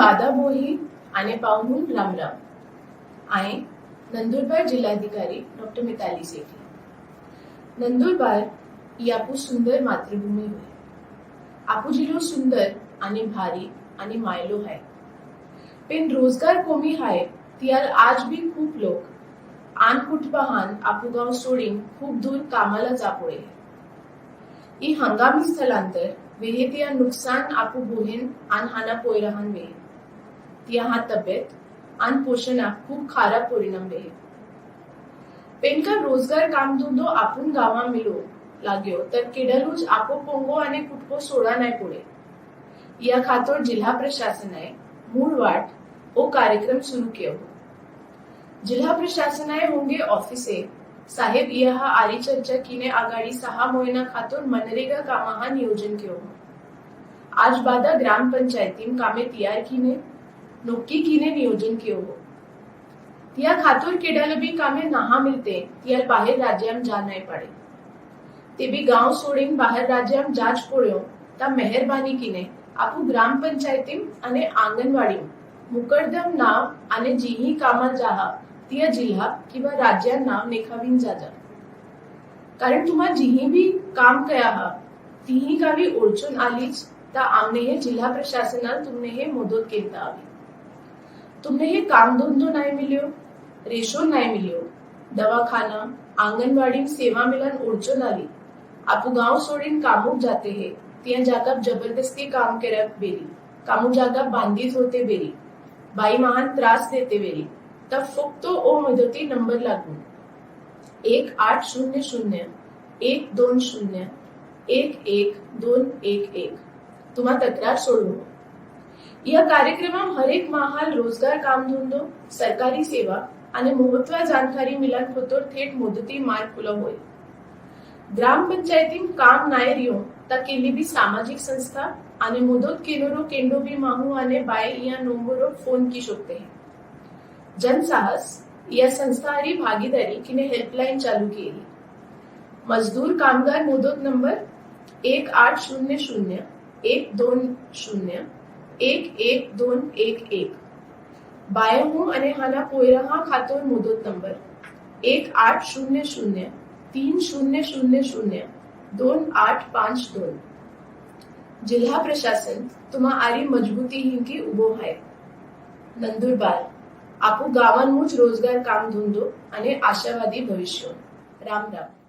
बादाबोही आणि पाहून रामराम आहे नंदुरबार जिल्हाधिकारी डॉक्टर मिताली सेठी नंदुरबार यापू सुंदर मातृभूमी होय. आपू जिलो सुंदर आणि भारी आणि मायलो हाय. पेन रोजगार कमी हाय तियार आज बी खूप लोक. आन कुटबहान आपुगाव सोडीन खूप दूर कामाला जापोळे ही हंगामी स्थलांतर वेहे तिया नुकसान आपू बोहेन आन हाना पोयराहान वेहे तिया हा तब्येत आन पोषणाक खूप खारा परिणाम वेहे पेनकर रोजगार काम धंदो आपण गावा मिलो लाग्यो तर केडलूज आपो पोंगो आणि कुटको सोडा नाही पुढे। या खातोर जिल्हा प्रशासनाय मूळ वाट ओ कार्यक्रम सुरू केलो जिल्हा प्रशासनाय होंगे ऑफिसे साहेब यहा आरी चर्चा किने आघाडी सहा महिना खातोर मनरेगा कामाहा नियोजन केव। आज बादा ग्राम पंचायतीम कामे तयार किने नोक्की किने नियोजन कियो हो तिया खातुर केडाल भी कामे नहा मिलते तिया बाहर राज्य राज्याम जा नहीं पडे. ते बी गाव सोडीन राज्य राज्याम जाज पळ्यो ता मेहरबानी किने आपू ग्राम पंचायतीम अने आंगणवाडीम मुकरदम नाव आणि जीही कामा जाहा तिया जिल्हा किंवा राज्य नाव नेखावीन जाजा. कारण तुम्हा जीही भी काम कया हा तीही गावी ओळखून आलीच ता आमने हे जिल्हा प्रशासनात तुमने हे मदत केलता हवी तुमने हे काम धंदो नहीं मिल्यो रेशो नहीं मिल्यो दवाखाना आंगणवाडी सेवा मिलन ओळखून नारी। आपू गांव सोडीन कामूक जाते हे तिया जागा जबरदस्ती काम करत बेरी कामू जागा बांधीत होते बेरी बाई महान त्रास देते बेरी तब फक्त ओ मदती नंबर लागून एक आठ शून्य शून्य एक दोन शून्य एक एक दोन एक एक तुम्हा तक्रार सोडवू या कार्यक्रमात हरेक महाल रोजगार कामधंदो सरकारी सेवा आणि महत्त्व जानकारी मिलन होतो थेट मुदती मार्ग खुला होईल ग्रामपंचायतीत काम नायर येऊन ता केली बी सामाजिक संस्था आणि मुदत केनोरो केंडो बी माहू आणि बाय या नंबरो फोन की शकते जनसाहस या संस्थारी भागीदारी किने हेल्पलाईन चालू केली. मजदूर कामगार मुदत नंबर एक आठ शून्य शून्य एक दोन शून्य एक एक दोन एक एक. बायहू आणि हाना पोयरहा खातोर मुदत नंबर. एक आठ शून्य शून्य तीन शून्य शून्य शून्य दोन आठ पाच दोन. जिल्हा प्रशासन तुम्हा आरी मजबूती हिंकी उभो आहे नंदुरबार आपू गावांमुच रोजगार काम धंदो आणि आशावादी भविष्य. राम राम.